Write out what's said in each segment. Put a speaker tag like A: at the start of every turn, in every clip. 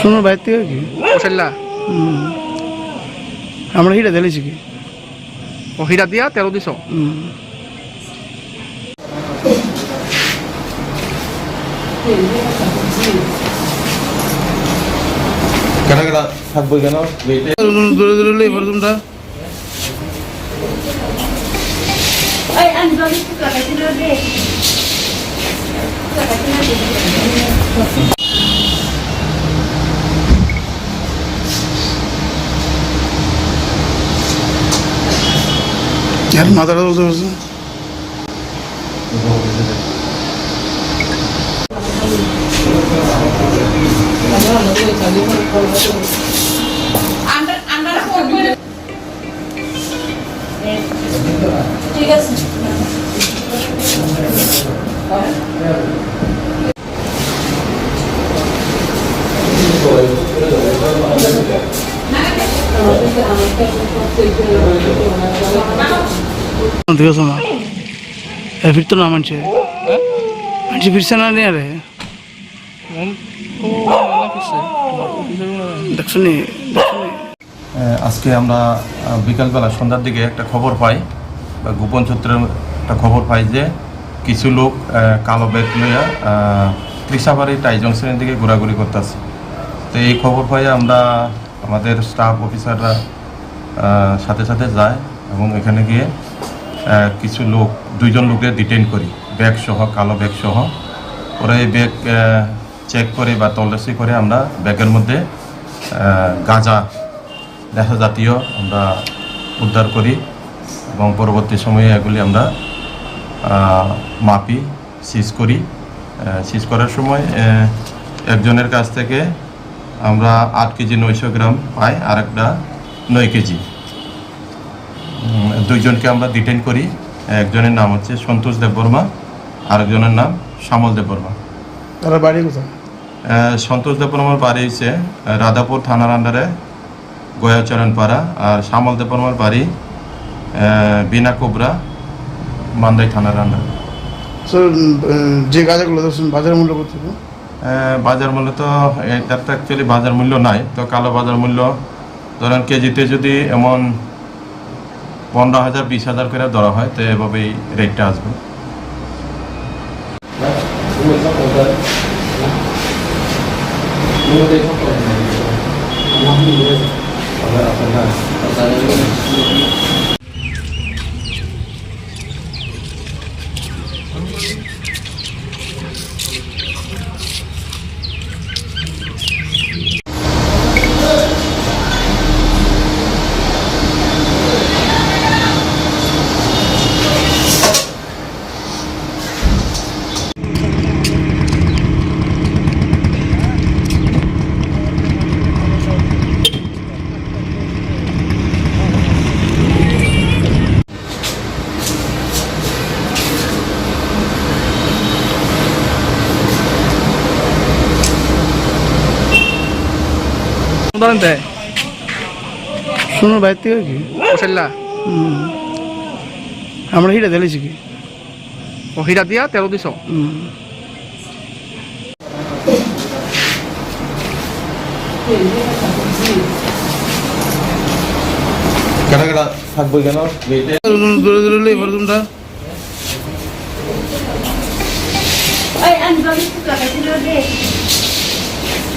A: সোনার বাইর থেকে কি?
B: কোশাল্লা
A: হুম। আমরা হিটা দিলেছি কি?
B: ও হীরা দিয়া তেল দিছ।
C: কেন কেন থাকব কেন?
A: দূরে দূরে লে এবার তোমরা
D: Ay, Under, under করবে ঠিক আছে
A: আছে না এ,
C: আজকে আমরা বিকালবেলা সন্ধ্যার দিকে একটা খবর পাই। বা গোপন সূত্রে একটা খবর পাই যে, কিছু লোক কালো ব্যাগ লইয়া ত্রিশাবাড়ি টাই জংশনের দিকে ঘোরাঘুরি করতেছে। তো এই খবর পাই আমরা আমাদের স্টাফ অফিসাররা সাথে সাথে যায় এবং এখানে গিয়ে কিছু লোক, দুইজন লোকের ডিটেইন করি। ব্যাগ সহ, কালো ব্যাগ সহ। ওরা এই ব্যাগ চেক করে বা তল্লাশি করে আমরা ব্যাগের মধ্যে গাঁজা নেশা জাতীয় আমরা উদ্ধার করি এবং পরবর্তী সময়ে এগুলি আমরা মাপি সিজ করি। সিজ করার সময় একজনের কাছ থেকে আমরা আট কেজি নয়শো গ্রাম পাই আর একটা নয় কেজি। দুইজনকে আমরা ডিটেন করি। একজনের নাম হচ্ছে সন্তোষ দেববর্মা আরেকজনের নাম শ্যামল দেববর্মা
A: তারা বাড়ি কোথায়?
C: সন্তোষ দেববর্মার বাড়ি হচ্ছে রাধাপুর থানার আন্ডারে গয়াচরণ পাড়া আর শ্যামল দেববর্মার বাড়ি বিনা কোবরা মান্দাই থানার আন্ডারে
A: যে গাছগুলো দেখছেন বাজার মূল্য কত?
C: বাজার মূল্য তো এটার তো অ্যাকচুয়ালি বাজার মূল্য নাই। তো কালো বাজার মূল্য ধরেন কেজিতে যদি এমন পনেরো হাজার বিশ হাজার করে ধরা হয় তো এভাবেই রেটটা আসবে।
B: উদাহরণ দেয়
A: সোনার বাইর থেকে কি? হুম। আমরা হিটা দিলেছি কি?
B: ও হীরা দিয়া তেল দিছ।
C: কেন কেন থাকব কেন?
A: দূরে দূরে লে এবার তোমরা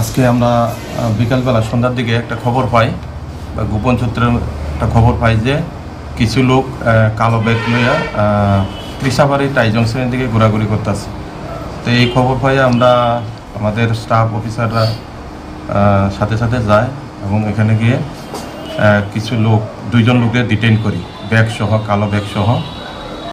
C: আজকে আমরা বিকালবেলা সন্ধ্যার দিকে একটা খবর পাই, বা গোপন সূত্রে একটা খবর পাই যে কিছু লোক কালো ব্যাগ লইয়া ত্রিশাবাড়ি জংশনের দিকে ঘোরাঘুরি করতেছে। তো এই খবর পাই আমরা আমাদের স্টাফ অফিসাররা সাথে সাথে যায় এবং এখানে গিয়ে কিছু লোক, দুইজন লোকে ডিটেন করি। ব্যাগ সহ কালো ব্যাগ সহ